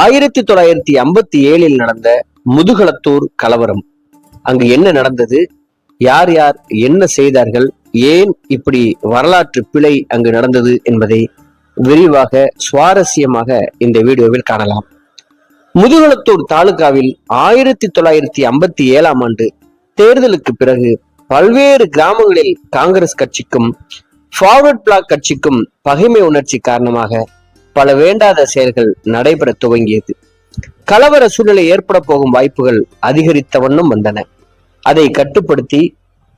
ஆயிரத்தி தொள்ளாயிரத்தி ஐம்பத்தி ஏழில் நடந்த முதுகளத்தூர் கலவரம். அங்கு என்ன நடந்தது? யார் யார் என்ன செய்தார்கள்? ஏன் இப்படி வரலாற்று பிழை அங்கு நடந்தது என்பதை விரிவாக சுவாரஸ்யமாக இந்த வீடியோவில் காணலாம். முதுகளத்தூர் தாலுகாவில் ஆயிரத்தி தொள்ளாயிரத்தி ஐம்பத்தி ஏழாம் ஆண்டு தேர்தலுக்கு பிறகு பல்வேறு கிராமங்களில் காங்கிரஸ் கட்சிக்கும் ஃபார்வர்ட் பிளாக் கட்சிக்கும் பகைமை உணர்ச்சி காரணமாக பல வேண்டாத செயல்கள் நடைபெற துவங்கியது. கலவர சூழ்நிலை ஏற்பட போகும் வாய்ப்புகள் அதிகரித்த வண்ணம் வந்தன. அதை கட்டுப்படுத்தி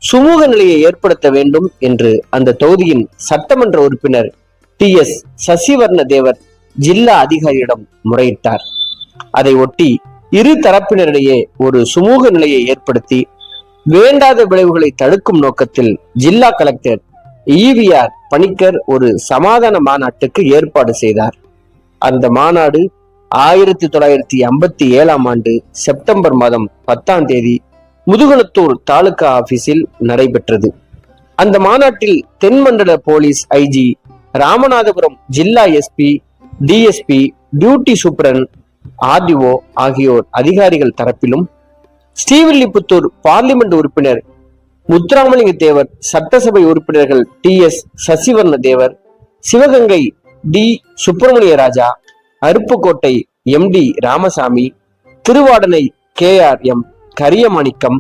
சுமூக நிலையை ஏற்படுத்த வேண்டும் என்று அந்த தொகுதியின் சட்டமன்ற உறுப்பினர் டி. எஸ். சசிவர்ண தேவர் ஜில்லா அதிகாரியிடம் முறையிட்டார். அதை ஒட்டி இரு தரப்பினரிடையே ஒரு சுமூக நிலையை ஏற்படுத்தி வேண்டாத விளைவுகளை தடுக்கும் நோக்கத்தில் ஜில்லா கலெக்டர் ஈவிஆர் பணிக்கர் ஒரு சமாதான மாநாட்டுக்கு ஏற்பாடு செய்தார். அந்த மாநாடு ஆயிரத்தி தொள்ளாயிரத்தி ஐம்பத்தி ஏழாம் ஆண்டு செப்டம்பர் மாதம் பத்தாம் தேதி முதுகுளத்தூர் தாலுகா ஆபீஸில் நடைபெற்றது. அந்த மாநாட்டில் தென்மண்டல போலீஸ் ஐஜி ராமநாதபுரம் ஜில்லா எஸ்பி டிஎஸ்பி டியூட்டி சூப்பரன் ஆர்டிஓ ஆகியோர் அதிகாரிகள் தரப்பிலும் ஸ்ரீவில்லிபுத்தூர் பார்லிமெண்ட் உறுப்பினர் முத்துராமலிங்க தேவர் சட்டசபை உறுப்பினர்கள் T S Sasivarna Thevar Sivaganga T Subramania Raja Aruppukottai M T Ramasamy Thiruvadanai K R M Kariamanickam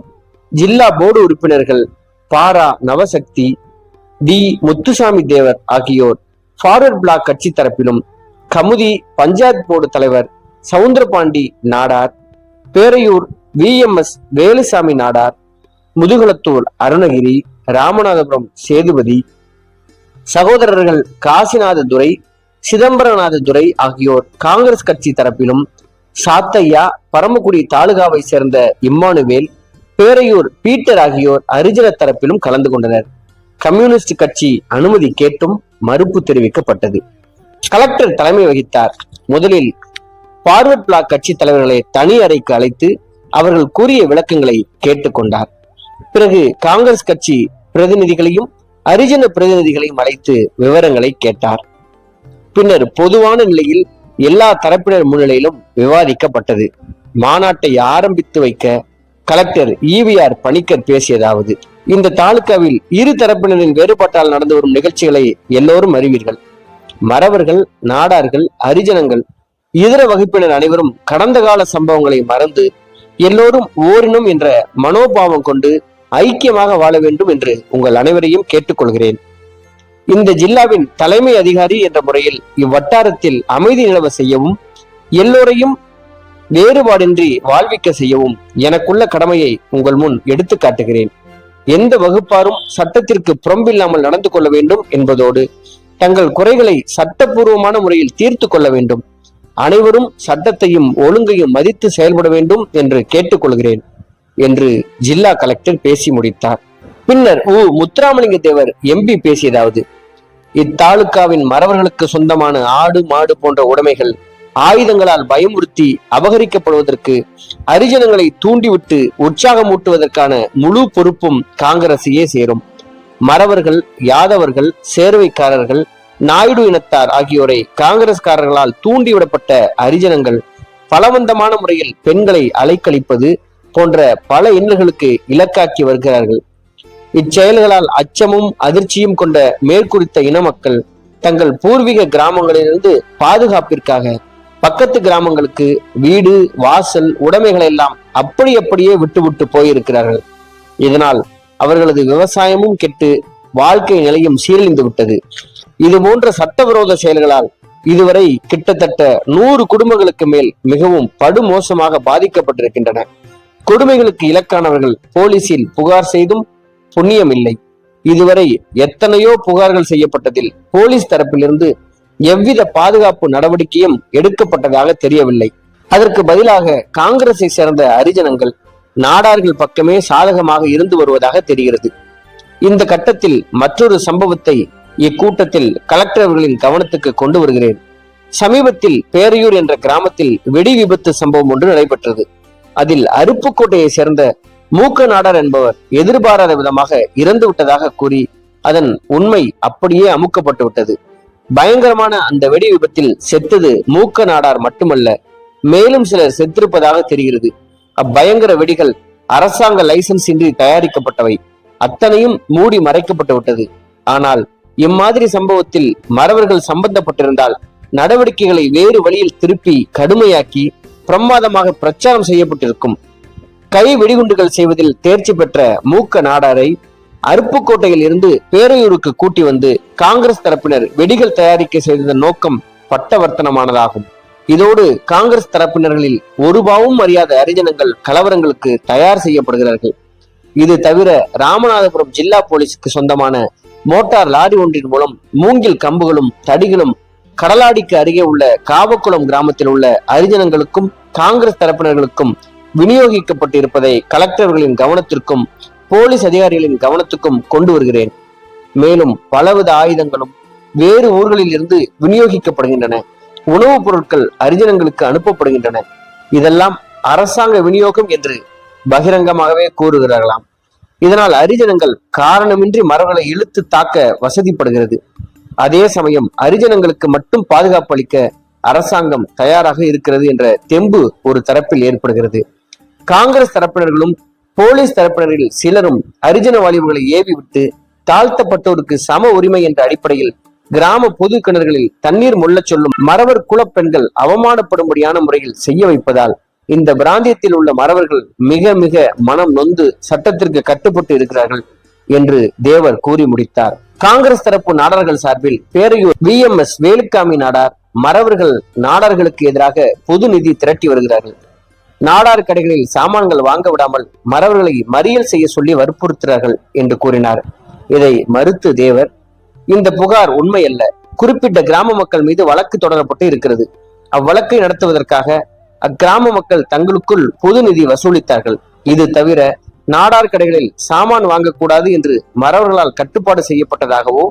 ஜில்லா போர்டு உறுப்பினர்கள் பாரா நவசக்தி டி முத்துசாமி தேவர் ஆகியோர். ஃபார்வர்ட் பிளாக் கட்சி தரப்பிலும் கமுதி பஞ்சாயத் போர்டு தலைவர் Soundarapandi Nadar Peraiyur V M S Velusamy Nadar Mudukulathur Arunagiri Ramanathapuram Sethupathi சகோதரர்கள் காசிநாத துரை சிதம்பரநாத துரை ஆகியோர் காங்கிரஸ் கட்சி தரப்பிலும் சாத்தையா பரமக்குடி தாலுகாவை சேர்ந்த இம்மானுவேல் பேரையூர் பீட்டர் ஆகியோர் அரிஜன தரப்பிலும் கலந்து கொண்டனர். கம்யூனிஸ்ட் கட்சி அனுமதி கேட்டும் மறுப்பு தெரிவிக்கப்பட்டது. கலெக்டர் தலைமை வகித்தார். முதலில் பார்வர்ட் பிளாக் கட்சி தலைவர்களை தனி அறைக்கு அழைத்து அவர்கள் கூறிய விளக்கங்களை கேட்டுக்கொண்டார். பிறகு காங்கிரஸ் கட்சி பிரதிநிதிகளையும் அரிஜன பிரதிநிதிகளையும் அழைத்து விவரங்களை கேட்டார். பின்னர் பொதுவான நிலையில் எல்லா தரப்பினர் முன்னிலையிலும் விவாதிக்கப்பட்டது. மாநாட்டை ஆரம்பித்து வைக்க கலெக்டர் ஈவிஆர் பணிக்கர் பேசியதாவது இந்த தாலுகாவில் இரு தரப்பினரின் வேறுபாட்டால் நடந்து வரும் நிகழ்ச்சிகளை எல்லோரும் அறிவீர்கள். மறவர்கள் நாடார்கள் அரிஜனங்கள் இதர வகுப்பினர் அனைவரும் கடந்த கால சம்பவங்களை மறந்து எல்லோரும் ஓரினம் என்ற மனோபாவம் கொண்டு ஐக்கியமாக வாழ வேண்டும் என்று உங்கள் அனைவரையும் கேட்டுக்கொள்கிறேன். இந்த ஜில்லாவின் தலைமை அதிகாரி என்ற முறையில் இவ்வட்டாரத்தில் அமைதி நிலவ செய்யவும் எல்லோரையும் வேறுபாடின்றி வாழ்விக்க செய்யவும் எனக்குள்ள கடமையை உங்கள் முன் எடுத்து காட்டுகிறேன். எந்த வகுப்பாரும் சட்டத்திற்கு புறம்பில்லாமல் நடந்து கொள்ள வேண்டும் என்பதோடு தங்கள் குறைகளை சட்டப்பூர்வமான முறையில் தீர்த்து கொள்ள வேண்டும். அனைவரும் சட்டத்தையும் ஒழுங்கையும் மதித்து செயல்பட வேண்டும் என்று கேட்டுக்கொள்கிறேன் என்று ஜில்லா கலெக்டர் பேசி முடித்தார். பின்னர் உ. முத்துராமலிங்க தேவர் எம்பி பேசியதாவது இத்தாலுக்காவின் மறவர்களுக்கு சொந்தமான ஆடு மாடு போன்ற உடைமைகள் ஆயுதங்களால் பயமுறுத்தி அபகரிக்கப்படுவதற்கு அரிஜனங்களை தூண்டிவிட்டு உற்சாகமூட்டுவதற்கான முழு பொறுப்பும் காங்கிரசையே சேரும். மறவர்கள் யாதவர்கள் சேர்வைக்காரர்கள் நாயுடு இனத்தார் ஆகியோரை காங்கிரஸ்காரர்களால் தூண்டிவிடப்பட்ட அரிஜனங்கள் பலவந்தமான முறையில் பெண்களை அலைக்கழிப்பது போன்ற பல இன்னல்களுக்கு இலக்காக்கி வருகிறார்கள். இச்செயல்களால் அச்சமும் அதிர்ச்சியும் கொண்ட மேற்குறித்த இன மக்கள் தங்கள் பூர்வீக கிராமங்களிலிருந்து பாதுகாப்பிற்காக பக்கத்து கிராமங்களுக்கு வீடு வாசல் உடைமைகள் எல்லாம் அப்படி அப்படியே விட்டுவிட்டு போயிருக்கிறார்கள். இதனால் அவர்களது விவசாயமும் கெட்டு வாழ்க்கை நிலையும் சீரழிந்து விட்டது இது போன்ற சட்டவிரோத செயல்களால் இதுவரை கிட்டத்தட்ட நூறு குடும்பங்களுக்கு மேல் மிகவும் படுமோசமாக பாதிக்கப்பட்டிருக்கின்றன. கொடுமைகளுக்கு இலக்கானவர்கள் போலீசில் புகார் செய்தும் புண்ணியம் இல்லை இதுவரை எத்தனையோ புகார்கள் செய்யப்பட்டதில் போலீஸ் தரப்பிலிருந்து எவ்வித பாதுகாப்பு நடவடிக்கையும் எடுக்கப்பட்டதாக தெரியவில்லை. அதற்கு பதிலாக காங்கிரஸை சேர்ந்த அரிஜனங்கள் நாடார்கள் பக்கமே சாதகமாக இருந்து வருவதாக தெரிகிறது. இந்த கட்டத்தில் மற்றொரு சம்பவத்தை இக்கூட்டத்தில் கலெக்டர் அவர்களின் கவனத்துக்கு கொண்டு வருகிறேன். சமீபத்தில் பேரையூர் என்ற கிராமத்தில் வெடி விபத்து சம்பவம் ஒன்று நடைபெற்றது. அதில் அருப்புக்கோட்டையை சேர்ந்த மூக்க நாடார் என்பவர் எதிர்பாராத விதமாக இறந்து விட்டதாக கூறி அதன் உண்மை அப்படியே அமுக்கப்பட்டு விட்டது. பயங்கரமான அந்த வெடி விபத்தில் செத்தது மூக்க நாடார் மட்டுமல்ல மேலும் சிலர் செத்திருப்பதாக தெரிகிறது. அப்பயங்கர வெடிகள் அரசாங்க லைசன்ஸ் இன்றி தயாரிக்கப்பட்டவை. அத்தனையும் மூடி மறைக்கப்பட்டு விட்டது. ஆனால் இம்மாதிரி சம்பவத்தில் மறவர்கள் சம்பந்தப்பட்டிருந்தால் நடவடிக்கைகளை வேறு வழியில் திருப்பி கடுமையாக்கி பிரமாதமாக பிரச்சாரம் செய்யப்பட்டிருக்கும். கை வெடிகுண்டுகள் செய்வதில் தேர்ச்சி பெற்ற மூக்க நாடாரை அருப்புக்கோட்டையில் இருந்து பேரையூருக்கு கூட்டி வந்து காங்கிரஸ் தரப்பினர் வெடிகள் தயாரிக்க செய்ததன் நோக்கம் பட்டவர்த்தனமானதாகும். இதோடு காங்கிரஸ் தரப்பினர்களில் ஒருபாவும் அறியாத அரிஜனங்கள் கலவரங்களுக்கு தயார் செய்யப்படுகிறார்கள். இது தவிர ராமநாதபுரம் ஜில்லா போலீஸுக்கு சொந்தமான மோட்டார் லாரி ஒன்றின் மூலம் மூங்கில் கம்புகளும் தடிகளும் கடலாடிக்கு அருகே உள்ள காவக்குளம் கிராமத்தில் உள்ள அரிஜனங்களுக்கும் காங்கிரஸ் தரப்பினர்களுக்கும் விநியோகிக்கப்பட்டு இருப்பதை கலெக்டர்களின் கவனத்திற்கும் போலீஸ் அதிகாரிகளின் கவனத்துக்கும் கொண்டு வருகிறேன். மேலும் பலவித ஆயுதங்களும் வேறு ஊர்களில் இருந்து விநியோகிக்கப்படுகின்றன. உணவுப் பொருட்கள் அரிஜனங்களுக்கு அனுப்பப்படுகின்றன. இதெல்லாம் அரசாங்க விநியோகம் என்று பகிரங்கமாகவே கூறுகிறார்களாம். இதனால் அரிஜனங்கள் காரணமின்றி மரங்களை இழுத்து தாக்க வசதிப்படுகிறது. அதே சமயம் அரிஜனங்களுக்கு மட்டும் பாதுகாப்பு அளிக்க அரசாங்கம் தயாராக இருக்கிறது என்ற தெம்பு ஒரு தரப்பில் ஏற்படுகிறது. காங்கிரஸ் தரப்பினர்களும் போலீஸ் தரப்பினரில் சிலரும் அரிஜன வாலிபர்களை ஏவி விட்டு தாழ்த்தப்பட்டோருக்கு சம உரிமை என்ற அடிப்படையில் கிராம பொது கிணறுகளில் தண்ணீர் முள்ளச் சொல்லும் மறவர் குலப்பெண்கள் அவமானப்படும்படியான முறையில் செய்ய வைப்பதால் இந்த பிராந்தியத்தில் உள்ள மறவர்கள் மிக மிக மனம் நொந்து சட்டத்திற்கு கட்டுப்பட்டு இருக்கிறார்கள் என்று தேவர் கூறி முடித்தார். காங்கிரஸ் தரப்பு நாடார்கள் சார்பில் Peraiyur V M S Velukkami Nadar மறவர்கள் நாடார்களுக்கு எதிராக பொது நிதி திரட்டி வருகிறார்கள். நாடார் கடைகளில் சாமான்கள் வாங்க விடாமல் மறவர்களை மறியல் செய்ய சொல்லி வற்புறுத்துகிறார்கள் என்று கூறினார். இதை மறுத்து தேவர் இந்த புகார் உண்மை அல்ல குறிப்பிட்ட கிராம மக்கள் மீது வழக்கு தொடரப்பட்டு இருக்கிறது. அவ்வழக்கை நடத்துவதற்காக அக்கிராம மக்கள் தங்களுக்குள் பொது நிதி வசூலித்தார்கள். இது தவிர நாடார் கடைகளில் சாமான் வாங்கக்கூடாது என்று மறவர்களால் கட்டுப்பாடு செய்யப்பட்டதாகவோ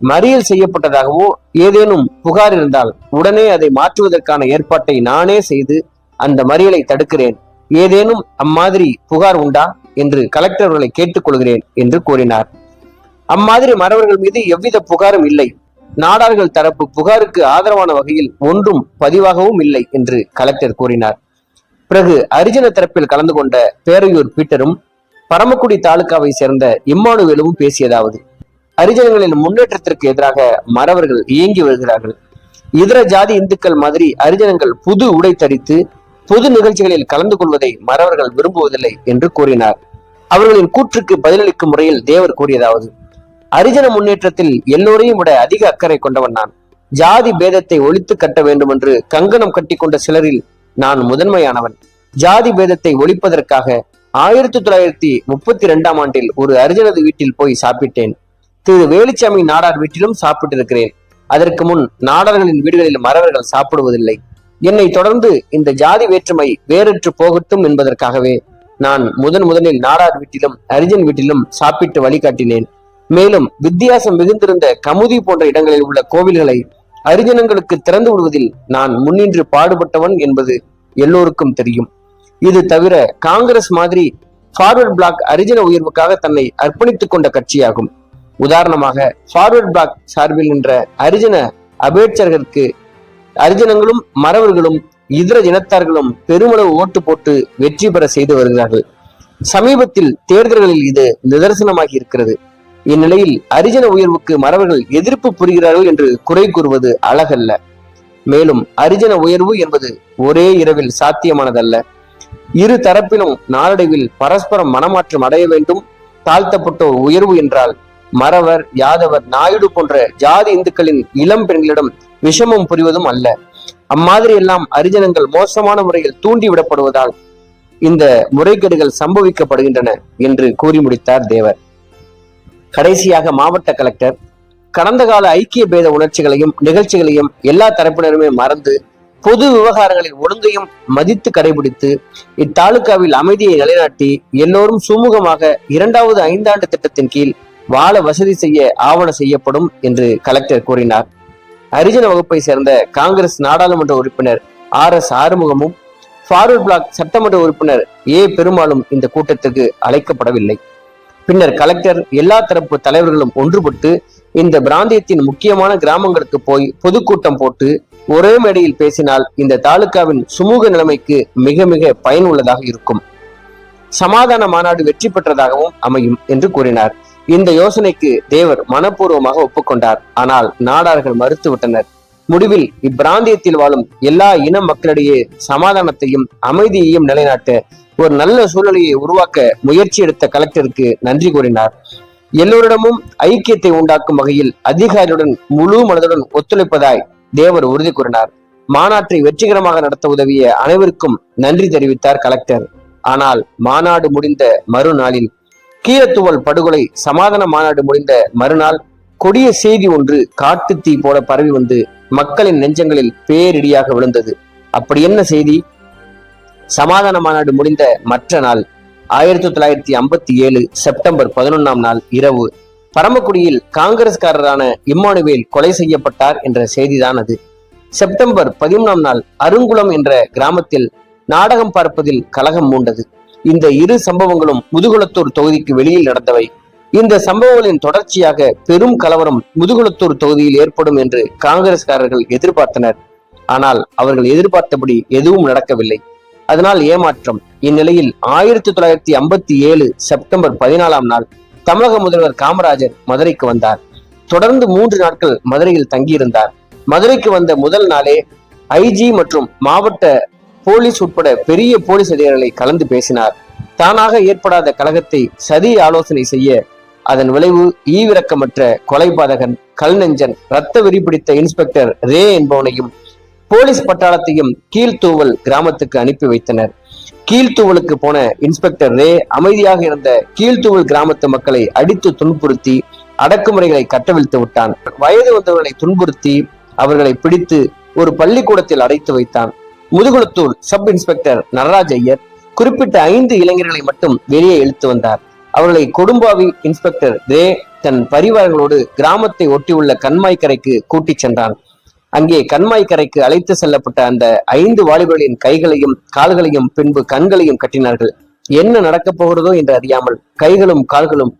மறியல் செய்யப்பட்டதாகவோ ஏதேனும் புகார் இருந்தால் உடனே அதை மாற்றுவதற்கான ஏற்பாட்டை நானே செய்து அந்த மறியலை தடுக்கிறேன். ஏதேனும் அம்மாதிரி புகார் உண்டா? என்று கலெக்டர்களை கேட்டுக்கொள்கிறேன் என்று கூறினார். அம்மாதிரி மறவர்கள் மீது எவ்வித புகாரும் இல்லை. நாடார்கள் தரப்பு புகாருக்கு ஆதரவான வகையில் ஒன்றும் பதிவாகவும் இல்லை என்று கலெக்டர் கூறினார். பிறகு அரிஜன தரப்பில் கலந்து கொண்ட பேரையூர் பீட்டரும் பரமக்குடி தாலுகாவை சேர்ந்த இம்மானுவேலுவும் பேசியதாவது. அரிஜனங்களின் முன்னேற்றத்திற்கு எதிராக மறவர்கள் இயங்கி வருகிறார்கள். இதர ஜாதி இந்துக்கள் மாதிரி அரிஜனங்கள் புது உடை தரித்து பொது நிகழ்ச்சிகளில் கலந்து கொள்வதை மறவர்கள் விரும்புவதில்லை என்று கூறினார். அவர்களின் கூற்றுக்கு பதிலளிக்கும் முறையில் தேவர் கூறியதாவது அரிஜன முன்னேற்றத்தில் எல்லோரையும் விட அதிக அக்கறை கொண்டவன் நான். ஜாதி பேதத்தை ஒழித்து கட்ட வேண்டும் என்று கங்கணம் கட்டி கொண்ட சிலரில் நான் முதன்மையானவன். ஜாதி பேதத்தை ஒழிப்பதற்காக ஆயிரத்தி தொள்ளாயிரத்தி முப்பத்தி ரெண்டாம் ஆண்டில் ஒரு அரிஜனது வீட்டில் போய் சாப்பிட்டேன். திரு வேலுச்சாமி நாடார் வீட்டிலும் சாப்பிட்டிருக்கிறேன். அதற்கு முன் நாடார்களின் வீடுகளில் மறவர்கள் சாப்பிடுவதில்லை. என்னை தொடர்ந்து இந்த ஜாதி வேற்றுமை வேறற்று போகட்டும் என்பதற்காகவே நான் முதன் முதலில் நாடார் வீட்டிலும் அரிஜன் வீட்டிலும் சாப்பிட்டு வழிகாட்டினேன். மேலும் வித்தியாசம் மிகுந்திருந்த கமுதி போன்ற இடங்களில் உள்ள கோவில்களை அரிஜனங்களுக்கு திறந்து விடுவதில் நான் முன்னின்று பாடுபட்டவன் என்பது எல்லோருக்கும் தெரியும். இது தவிர காங்கிரஸ் மாதிரி ஃபார்வர்ட் பிளாக் அரிஜன உயர்வுக்காக தன்னை அர்ப்பணித்துக் கொண்ட கட்சியாகும். உதாரணமாக ஃபார்வர்ட் பிளாக் சார்பில் நின்ற அரிஜன அபேட்சகருக்கு அரிஜனங்களும் மறவர்களும் இதர இனத்தார்களும் பெருமளவு ஓட்டு போட்டு வெற்றி பெற செய்து வருகிறார்கள். சமீபத்தில் தேர்தல்களில் இது நிதர்சனமாகி இருக்கிறது. இந்நிலையில் அரிஜன உயர்வுக்கு மறவர்கள் எதிர்ப்பு புரிகிறார்கள் என்று குறை கூறுவது அழகல்ல. மேலும் அரிஜன உயர்வு என்பது ஒரே இரவில் சாத்தியமானதல்ல. இரு தரப்பிலும் நாளடைவில் பரஸ்பரம் மனமாற்றம் அடைய வேண்டும். தாழ்த்தப்பட்டோர் உயர்வு என்றால் மறவர் யாதவர் நாயுடு போன்ற ஜாதி இந்துக்களின் இளம் பெண்களிடம் விஷமம் புரிவதும் அல்ல. அம்மாதிரி எல்லாம் அரிஜனங்கள் மோசமான முறையில் தூண்டிவிடப்படுவதால் இந்த முறைகேடுகள் சம்பவிக்கப்படுகின்றன என்று கூறி முடித்தார் தேவர். கடைசியாக மாவட்ட கலெக்டர் கடந்த கால ஐக்கிய பேத உணர்ச்சிகளையும் நிகழ்ச்சிகளையும் எல்லா தரப்பினருமே மறந்து பொது விவகாரங்களில் ஒழுங்கையும் மதித்து கடைபிடித்து இத்தாலுக்காவில் அமைதியை நிலைநாட்டி எல்லோரும் சுமூகமாக இரண்டாவது ஐந்தாண்டு திட்டத்தின் கீழ் வாழ வசதி செய்ய ஆவண செய்யப்படும் என்று கலெக்டர் கூறினார். ஹரிஜன வகுப்பை சேர்ந்த காங்கிரஸ் நாடாளுமன்ற உறுப்பினர் ஆர் எஸ் ஆறுமுகமும் ஃபார்வர்ட் பிளாக் சட்டமன்ற உறுப்பினர் ஏ பெருமாளும் இந்த கூட்டத்துக்கு அழைக்கப்படவில்லை. பின்னர் கலெக்டர் எல்லா தரப்பு தலைவர்களும் ஒன்றுபட்டு இந்த பிராந்தியத்தின் முக்கியமான கிராமங்களுக்கு போய் பொதுக்கூட்டம் போட்டு ஒரே மேடையில் பேசினால் இந்த தாலுகாவின் சுமூக நிலைமைக்கு மிக மிக பயனுள்ளதாக இருக்கும். சமாதான மாநாடு வெற்றி பெற்றதாகவும் அமையும் என்று கூறினார். இந்த யோசனைக்கு தேவர் மனப்பூர்வமாக ஒப்புக்கொண்டார். ஆனால் நாடார்கள் மறுத்துவிட்டனர். முடிவில் இப்பிராந்தியத்தில் வாழும் எல்லா இன மக்களிடையே சமாதானத்தையும் அமைதியையும் நிலைநாட்ட ஒரு நல்ல சூழ்நிலையை உருவாக்க முயற்சி எடுத்த கலெக்டருக்கு நன்றி கூறினார். எல்லோரிடமும் ஐக்கியத்தை உண்டாக்கும் வகையில் அதிகாரியுடன் முழு மனதுடன் ஒத்துழைப்பதாய் தேவர் உறுதி கூறினார். மாநாட்டை வெற்றிகரமாக நடத்த உதவிய அனைவருக்கும் நன்றி தெரிவித்தார் கலெக்டர். ஆனால் மாநாடு முடிந்த மறுநாளில் கீழத்துவல் படுகொலை சமாதான மாநாடு முடிந்த மறுநாள் கொடிய செய்தி ஒன்று காட்டு தீ போல பரவி வந்து மக்களின் நெஞ்சங்களில் பேரிடியாக விழுந்தது. அப்படி என்ன செய்தி? சமாதான மாநாடு முடிந்த மற்ற நாள் ஆயிரத்தி தொள்ளாயிரத்தி ஐம்பத்தி ஏழு செப்டம்பர் பதினொன்னாம் நாள் இரவு. பரமக்குடியில் காங்கிரஸ்காரரான இம்மானுவேல் கொலை செய்யப்பட்டார் என்ற செய்திதான் அது. செப்டம்பர் பதிமூணாம் நாள் அருங்குளம் என்ற கிராமத்தில் நாடகம் பார்ப்பதில் கலகம் மூண்டது. இந்த இரு சம்பவங்களும் முதுகுளத்தூர் தொகுதிக்கு வெளியில் நடந்தவை. இந்த சம்பவங்களின் தொடர்ச்சியாக பெரும் கலவரம் முதுகுளத்தூர் தொகுதியில் ஏற்படும் என்று காங்கிரஸ்காரர்கள் எதிர்பார்த்தனர். ஆனால் அவர்கள் எதிர்பார்த்தபடி எதுவும் நடக்கவில்லை. அதனால் ஏமாற்றம். இந்நிலையில் ஆயிரத்தி தொள்ளாயிரத்தி ஐம்பத்தி ஏழு செப்டம்பர் பதினாலாம் நாள் தமிழக முதல்வர் காமராஜர் மதுரைக்கு வந்தார். தொடர்ந்து மூன்று நாட்கள் மதுரையில் தங்கியிருந்தார். மதுரைக்கு வந்த முதல் நாளே ஐஜி மற்றும் மாவட்ட போலீஸ் உட்பட பெரிய போலீஸ் அதிகாரிகளை கலந்து பேசினார். தானாக ஏற்படாத கழகத்தை சதி ஆலோசனை செய்ய அதன் விளைவு ஈவிரக்கமற்ற கொலைபாதகன் கல்நெஞ்சன் ரத்த வெறி பிடித்த இன்ஸ்பெக்டர் ரே என்பவனையும் போலீஸ் பட்டாளத்தையும் கீழ்த்தூவல் கிராமத்துக்கு அனுப்பி வைத்தனர். கீழ்த்தூவலுக்கு போன இன்ஸ்பெக்டர் ரே அமைதியாக இருந்த கீழ்த்தூவல் கிராமத்து மக்களை அடித்து துன்புறுத்தி அடக்குமுறைகளை கட்டவிழ்த்து விட்டான். வயது வந்தவர்களை துன்புறுத்தி அவர்களை பிடித்து ஒரு பள்ளிக்கூடத்தில் அடைத்து வைத்தான். முதுகுளத்தூர் சப் இன்ஸ்பெக்டர் நடராஜ் ஐயர் குறிப்பிட்ட ஐந்து இளைஞர்களை மட்டும் வெளியே இழுத்து வந்தார். அவர்களை கொடும்பாவி இன்ஸ்பெக்டர் ரே தன் பரிவாரங்களோடு கிராமத்தை ஒட்டியுள்ள கண்மாய்க்கரைக்கு கூட்டிச் சென்றான். அங்கே கண்மாய்க்கரைக்கு அழைத்து செல்லப்பட்ட அந்த ஐந்து வாலிபர்களின் கைகளையும் கால்களையும் பின்பு கண்களையும் கட்டினார்கள். என்ன நடக்கப் போகிறதோ என்று அறியாமல் கைகளும் கால்களும்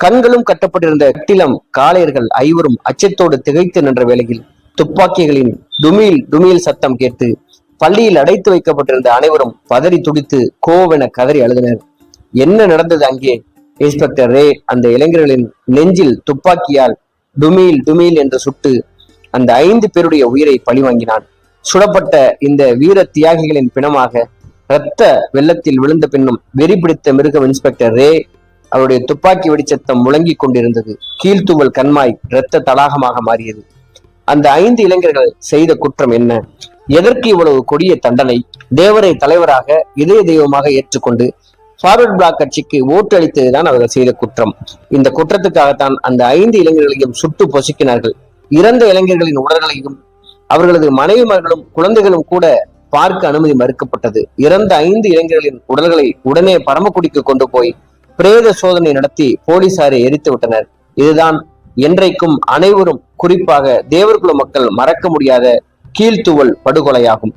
கண்களும் கட்டப்பட்டிருந்த கட்டிலம் காளையர்கள் ஐவரும் அச்சத்தோடு திகைத்து நின்ற வேளையில் துப்பாக்கிகளின் டுமீல் டுமீல் சத்தம் கேட்டு பள்ளியில் அடைத்து வைக்கப்பட்டிருந்த அனைவரும் பதறி துடித்து கோவென கதறி அழுதினர். என்ன நடந்தது அங்கே? இன்ஸ்பெக்டர் ரே அந்த இளைஞர்களின் நெஞ்சில் துப்பாக்கியால் டுமீல் டுமீல் என்று சுட்டு அந்த ஐந்து பேருடைய உயிரை பழிவாங்கினான். சுடப்பட்ட இந்த வீர தியாகிகளின் பிணமாக இரத்த வெள்ளத்தில் விழுந்த பின்னும் வெறி பிடித்த மிருகம் இன்ஸ்பெக்டர் ரே அவருடைய துப்பாக்கி வெடிச்சத்தம் முழங்கிக் கொண்டிருந்தது. கீழ்த்துவல் கண்மாய் இரத்த தடாகமாக மாறியது. அந்த ஐந்து இளைஞர்கள் செய்த குற்றம் என்ன? எதற்கு இவ்வளவு கொடிய தண்டனை? தேவரை தலைவராக இதய தெய்வமாக ஏற்றுக்கொண்டு ஃபார்வர்ட் பிளாக் கட்சிக்கு ஓட்டு அளித்ததுதான் அவர்கள் செய்த குற்றம். இந்த குற்றத்துக்காகத்தான் அந்த ஐந்து இளைஞர்களையும் சுட்டு பொசுக்கினார்கள். இறந்த இளைஞர்களின் உடல்களையும் அவர்களது மனைவிமார்களும் குழந்தைகளும் கூட பார்க்க அனுமதி மறுக்கப்பட்டது. இறந்த ஐந்து இளைஞர்களின் உடல்களை உடனே பரமக்குடிக்கு கொண்டு போய் பிரேத சோதனை நடத்தி போலீசாரை எரித்து விட்டனர். இதுதான் என்றைக்கும் அனைவரும் குறிப்பாக தேவர்குல மக்கள் மறக்க முடியாத கீழ்த்துவல் படுகொலையாகும்.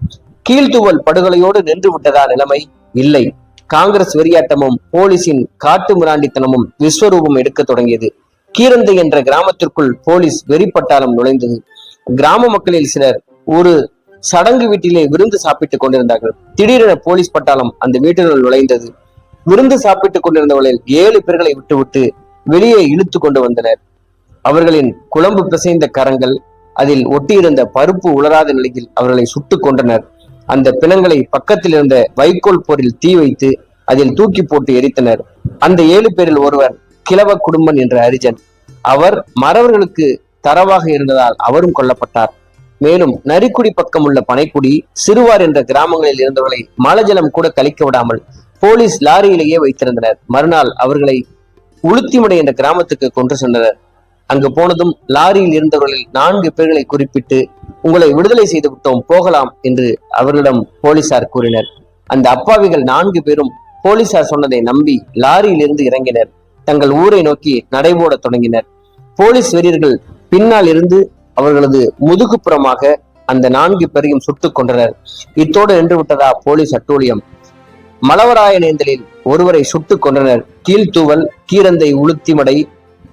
கீழ்த்துவல் படுகொலையோடு நின்று விட்டதா நிலைமை இல்லை. காங்கிரஸ் வெறியாட்டமும் போலீசின் காட்டு மிராண்டித்தனமும் விஸ்வரூபம் எடுக்க தொடங்கியது. கீரந்தை என்ற கிராமத்திற்குள் போலீஸ் வெறிப்பட்டாளம் நுழைந்தது. கிராம மக்களில் சிலர் ஒரு சடங்கு வீட்டிலே விருந்து சாப்பிட்டுக் கொண்டிருந்தார்கள். திடீரென போலீஸ் பட்டாளம் அந்த வீட்டினுள் நுழைந்தது. விருந்து சாப்பிட்டுக் கொண்டிருந்தவர்களில் ஏழு பேர்களை விட்டுவிட்டு வெளியே இழுத்து கொண்டு வந்தனர். அவர்களின் குழம்பு பிசைந்த கரங்கள் அதில் ஒட்டியிருந்த பருப்பு உலராத நிலையில் அவர்களை சுட்டுக் கொண்டனர் அந்த பிணங்களை பக்கத்தில் இருந்த வைக்கோல் போரில் தீ வைத்து அதில் தூக்கி போட்டு எரித்தனர். அந்த ஏழு பேரில் ஒருவர் கிழவ குடும்பன் என்ற அரிஜன். அவர் மறவர்களுக்கு தரவாக இருந்ததால் அவரும் கொல்லப்பட்டார். மேலும் நரிக்குடி பக்கம் உள்ள பனைக்குடி சிறுவார் என்ற கிராமங்களில் இருந்தவர்களை மலஜலம் கூட கழிக்க விடாமல் போலீஸ் லாரியிலேயே வைத்திருந்தனர். மறுநாள் அவர்களை உளுத்திமடை என்ற கிராமத்துக்கு கொண்டு சென்றனர். அங்கு போனதும் லாரியில் இருந்தவர்களில் நான்கு பேர்களை குறிப்பிட்டு உங்களை விடுதலை செய்து விட்டோம் போகலாம் என்று அவர்களிடம் போலீசார் கூறினர். அந்த அப்பாவிகள் நான்கு பேரும் போலீசார் சொன்னதை நம்பி லாரியில் இருந்து இறங்கினர். தங்கள் ஊரை நோக்கி நடைபோட தொடங்கினர். போலீஸ் வீரர்கள் பின்னால் இருந்து அவர்களது முதுகுப்புறமாக அந்த நான்கு பேரையும் சுட்டுக் கொன்றனர். இத்தோடு நின்று விட்டதா போலீஸ் அட்டூழியம்? மலவராயனேந்தலில் ஒருவரை சுட்டுக் கொன்றனர். கீழ்த்தூவல் கீரந்தை உளுத்திமடை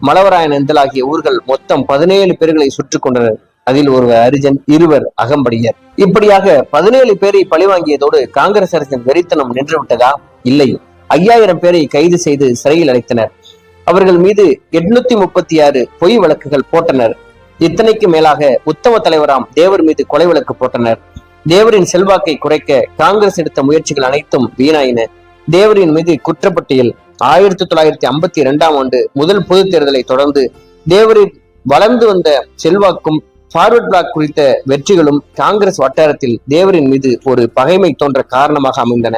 மலவராயனந்தல் ஆகிய ஊர்கள் மொத்தம் பதினேழு பேர்களை சுட்டுக் கொண்டனர் அதில் ஒருவர் அரிஜன் இருவர் அகம்படியர். இப்படியாக பதினேழு பேரை பழிவாங்கியதோடு காங்கிரஸ் அரசின் வெறித்தனம் நின்று விட்டதா? இல்லை. ஐயாயிரம் பேரை கைது செய்து சிறையில் அடைத்தனர். அவர்கள் மீது எட்நூத்தி முப்பத்தி ஆறு பொய் வழக்குகள் போட்டனர். இத்தனைக்கு மேலாக உத்தம தலைவராம் தேவர் மீது கொலை வழக்கு போட்டனர். தேவரின் செல்வாக்கை குறைக்க காங்கிரஸ் எடுத்த முயற்சிகள் அனைத்தும் வீணாயின. தேவரின் மீது குற்றப்பட்டியல் ஆயிரத்தி தொள்ளாயிரத்தி ஐம்பத்தி இரண்டாம் ஆண்டு முதல் பொது தேர்தலை தொடர்ந்து தேவரின் வளர்ந்து வந்த செல்வாக்கும் ஃபார்வர்ட் பிளாக் குறித்த வெற்றிகளும் காங்கிரஸ் வட்டாரத்தில் தேவரின் மீது ஒரு பகைமை தோன்ற காரணமாக அமைந்தன.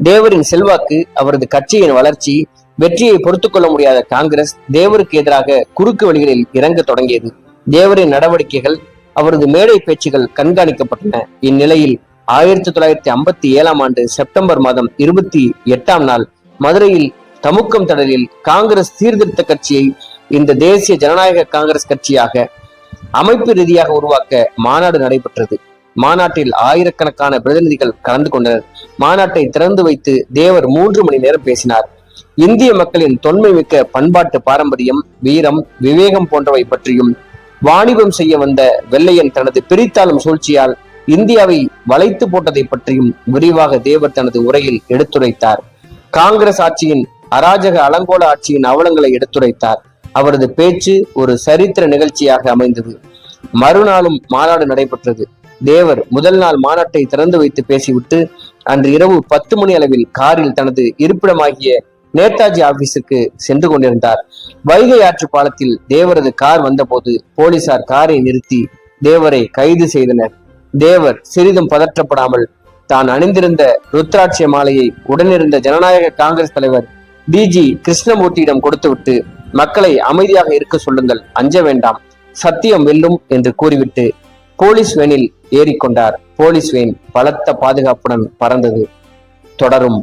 தேவரின் செல்வாக்கு அவரது கட்சியின் வளர்ச்சி வெற்றியை பொறுத்துக்கொள்ள முடியாத காங்கிரஸ் தேவருக்கு எதிராக குறுக்கு வழிகளில் இறங்க தொடங்கியது. தேவரின் நடவடிக்கைகள் அவரது மேடை பேச்சுகள் கண்காணிக்கப்பட்டன. இந்நிலையில் ஆயிரத்தி தொள்ளாயிரத்தி ஐம்பத்தி ஏழாம் ஆண்டு செப்டம்பர் மாதம் இருபத்தி எட்டாம் நாள் மதுரையில் தமுக்கம் தடலில் காங்கிரஸ் சீர்திருத்த கட்சியை இந்த தேசிய ஜனநாயக காங்கிரஸ் கட்சியாக அமைப்பு ரீதியாக உருவாக்க மாநாடு நடைபெற்றது. மாநாட்டில் ஆயிரக்கணக்கான பிரதிநிதிகள் கலந்து கொண்டனர். மாநாட்டை திறந்து வைத்து தேவர் மூன்று மணி நேரம் பேசினார். இந்திய மக்களின் தொன்மை மிக்க பண்பாட்டு பாரம்பரியம் வீரம் விவேகம் போன்றவை பற்றியும் வாணிபம் செய்ய வந்த வெள்ளையன் தனது பிரித்தாளும் சூழ்ச்சியால் இந்தியாவை வளைத்து போட்டதை பற்றியும் விரிவாக தேவர் தனது உரையில் எடுத்துரைத்தார். காங்கிரஸ் ஆட்சியின் அராஜக அலங்கோல ஆட்சியின் அவலங்களை எடுத்துரைத்தார். அவரது பேச்சு ஒரு சரித்திர நிகழ்ச்சியாக அமைந்தது. மறுநாளும் மாநாடு நடைபெற்றது. தேவர் முதல் நாள் மாநாட்டை திறந்து வைத்து பேசிவிட்டு அன்று இரவு பத்து மணி அளவில் காரில் தனது இருப்பிடமாகிய நேதாஜி ஆபீஸுக்கு சென்று கொண்டிருந்தார். வைகை ஆற்று பாலத்தில் தேவரது கார் வந்தபோது போலீசார் காரை நிறுத்தி தேவரை கைது செய்தனர். தேவர் சிறிதும் பதற்றப்படாமல் தான் அணிந்திருந்த ருத்ராட்சிய மாலையை உடனிருந்த ஜனநாயக காங்கிரஸ் தலைவர் டிஜி கிருஷ்ணமூர்த்தியிடம் கொடுத்துவிட்டு மக்களை அமைதியாக இருக்க சொல்லுங்கள் அஞ்ச வேண்டாம் சத்தியம் வெல்லும் என்று கூறிவிட்டு போலீஸ் வேனில் ஏறிக்கொண்டார். போலீஸ் வேன் பலத்த பாதுகாப்புடன் பறந்தது. தொடரும்.